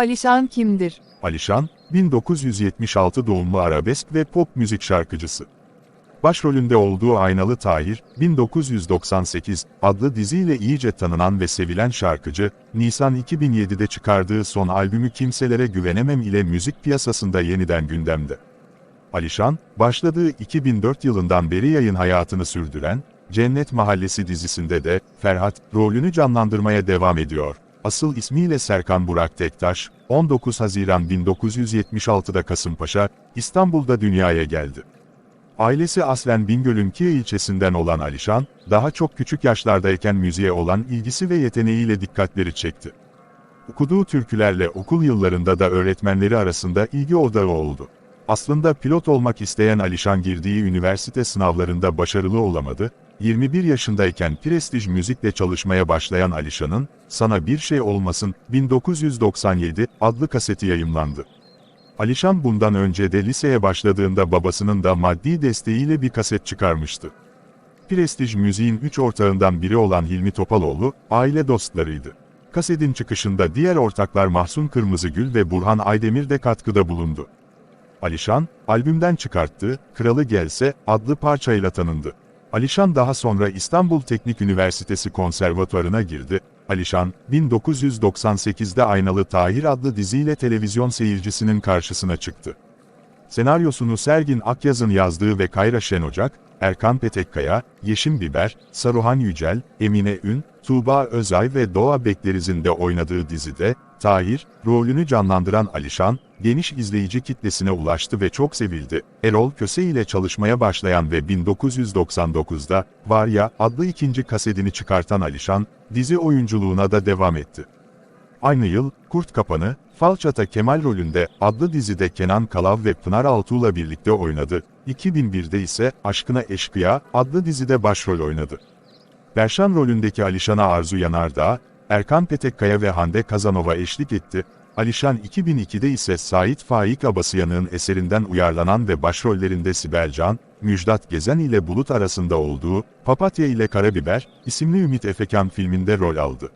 Alişan kimdir? Alişan, 1976 doğumlu arabesk ve pop müzik şarkıcısı. Başrolünde olduğu Aynalı Tahir, 1998 adlı diziyle iyice tanınan ve sevilen şarkıcı, Nisan 2007'de çıkardığı son albümü Kimselere Güvenemem ile müzik piyasasında yeniden gündemde. Alişan, başladığı 2004 yılından beri yayın hayatını sürdüren, Cennet Mahallesi dizisinde de Ferhat rolünü canlandırmaya devam ediyor. Asıl ismiyle Serkan Burak Tektaş, 19 Haziran 1976'da Kasımpaşa, İstanbul'da dünyaya geldi. Ailesi aslen Bingöl'ün Kiye ilçesinden olan Alişan, daha çok küçük yaşlardayken müziğe olan ilgisi ve yeteneğiyle dikkatleri çekti. Okuduğu türkülerle okul yıllarında da öğretmenleri arasında ilgi odağı oldu. Aslında pilot olmak isteyen Alişan girdiği üniversite sınavlarında başarılı olamadı, 21 yaşındayken prestij müzikle çalışmaya başlayan Alişan'ın, Sana Bir Şey Olmasın, 1997 adlı kaseti yayımlandı. Alişan bundan önce de liseye başladığında babasının da maddi desteğiyle bir kaset çıkarmıştı. Prestij müziğin üç ortağından biri olan Hilmi Topaloğlu, aile dostlarıydı. Kasetin çıkışında diğer ortaklar Mahsun Kırmızıgül ve Burhan Aydemir de katkıda bulundu. Alişan, albümden çıkarttığı Kralı Gelse adlı parçayla tanındı. Alişan daha sonra İstanbul Teknik Üniversitesi Konservatuarına girdi. Alişan, 1998'de Aynalı Tahir adlı diziyle televizyon seyircisinin karşısına çıktı. Senaryosunu Sergin Akyaz'ın yazdığı ve Kayra Şenocak, Erkan Petekkaya, Yeşim Biber, Saruhan Yücel, Emine Ün, Tuğba Özay ve Doğa Bekleriz'in de oynadığı dizide, Tahir, rolünü canlandıran Alişan, geniş izleyici kitlesine ulaştı ve çok sevildi. Erol Köse ile çalışmaya başlayan ve 1999'da Var Ya adlı ikinci kasetini çıkartan Alişan, dizi oyunculuğuna da devam etti. Aynı yıl, Kurt Kapanı, Falçata Kemal rolünde adlı dizide Kenan Kalav ve Pınar Altuğ'la birlikte oynadı. 2001'de ise Aşkına Eşkıya adlı dizide başrol oynadı. Berşan rolündeki Alişan'a Arzu Yanardağ, Erkan Petekkaya ve Hande Kazanova eşlik etti. Alişan 2002'de ise Sait Faik Abasıyanık'ın eserinden uyarlanan ve başrollerinde Sibel Can, Müjdat Gezen ile Bulut arasında olduğu Papatya ile Karabiber isimli Ümit Efekan filminde rol aldı.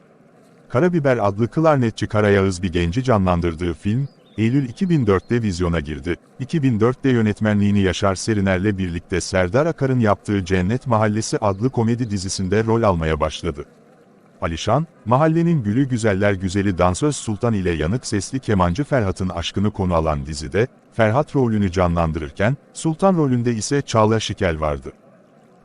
Karabiber adlı klarnetçi Karayağız bir genci canlandırdığı film, Eylül 2004'te vizyona girdi. 2004'te yönetmenliğini Yaşar Seriner'le birlikte Serdar Akar'ın yaptığı Cennet Mahallesi adlı komedi dizisinde rol almaya başladı. Alişan, mahallenin gülü güzeller güzeli dansöz Sultan ile yanık sesli kemancı Ferhat'ın aşkını konu alan dizide, Ferhat rolünü canlandırırken, Sultan rolünde ise Çağla Şikel vardı.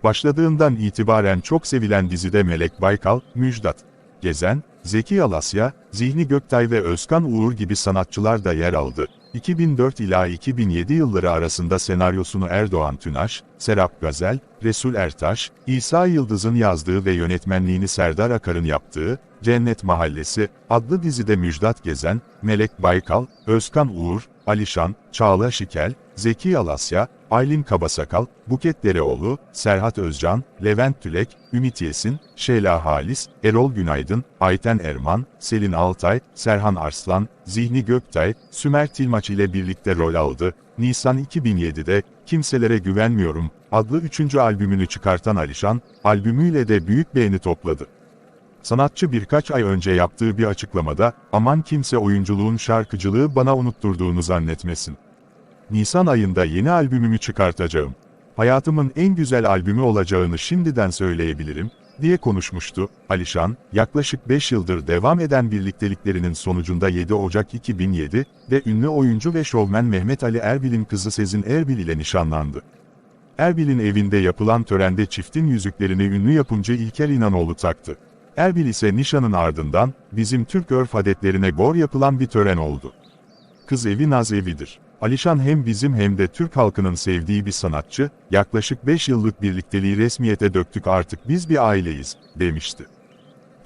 Başladığından itibaren çok sevilen dizide Melek Baykal, Müjdat, Gezen, Zeki Alasya, Zihni Göktay ve Özkan Uğur gibi sanatçılar da yer aldı. 2004 ila 2007 yılları arasında senaryosunu Erdoğan Tünaş, Serap Gazel, Resul Ertaş, İsa Yıldız'ın yazdığı ve yönetmenliğini Serdar Akar'ın yaptığı Cennet Mahallesi adlı dizide Müjdat Gezen, Melek Baykal, Özkan Uğur, Alişan, Çağla Şikel, Zeki Alasya, Aylin Kabasakal, Buket Dereoğlu, Serhat Özcan, Levent Tülek, Ümit Yesin, Şeyla Halis, Erol Günaydın, Ayten Erman, Selin Altay, Serhan Arslan, Zihni Göktay, Sümer Tilmaç ile birlikte rol aldı. Nisan 2007'de Kimselere Güvenmiyorum adlı üçüncü albümünü çıkartan Alişan, albümüyle de büyük beğeni topladı. Sanatçı birkaç ay önce yaptığı bir açıklamada, aman kimse oyunculuğun şarkıcılığı bana unutturduğunu zannetmesin. Nisan ayında yeni albümümü çıkartacağım. Hayatımın en güzel albümü olacağını şimdiden söyleyebilirim, diye konuşmuştu. Alişan, yaklaşık 5 yıldır devam eden birlikteliklerinin sonucunda 7 Ocak 2007 ve ünlü oyuncu ve şovmen Mehmet Ali Erbil'in kızı Sezin Erbil ile nişanlandı. Erbil'in evinde yapılan törende çiftin yüzüklerini ünlü yapımcı İlker İnanoğlu taktı. Erbil ise nişanın ardından, bizim Türk örf adetlerine gor yapılan bir tören oldu. Kız evi naz evidir. Alişan hem bizim hem de Türk halkının sevdiği bir sanatçı, yaklaşık 5 yıllık birlikteliği resmiyete döktük artık biz bir aileyiz, demişti.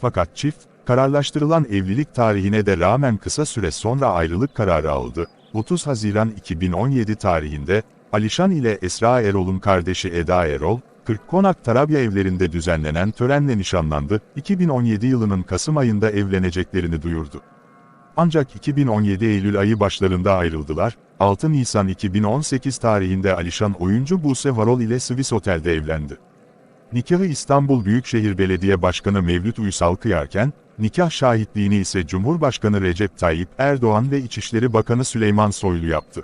Fakat çift, kararlaştırılan evlilik tarihine de rağmen kısa süre sonra ayrılık kararı aldı. 30 Haziran 2017 tarihinde, Alişan ile Esra Erol'un kardeşi Eda Erol, Kırkkonak Tarabya evlerinde düzenlenen törenle nişanlandı, 2017 yılının Kasım ayında evleneceklerini duyurdu. Ancak 2017 Eylül ayı başlarında ayrıldılar. 6 Nisan 2018 tarihinde Alişan oyuncu Buse Varol ile Swiss Otel'de evlendi. Nikahı İstanbul Büyükşehir Belediye Başkanı Mevlüt Uysal kıyarken, nikah şahitliğini ise Cumhurbaşkanı Recep Tayyip Erdoğan ve İçişleri Bakanı Süleyman Soylu yaptı.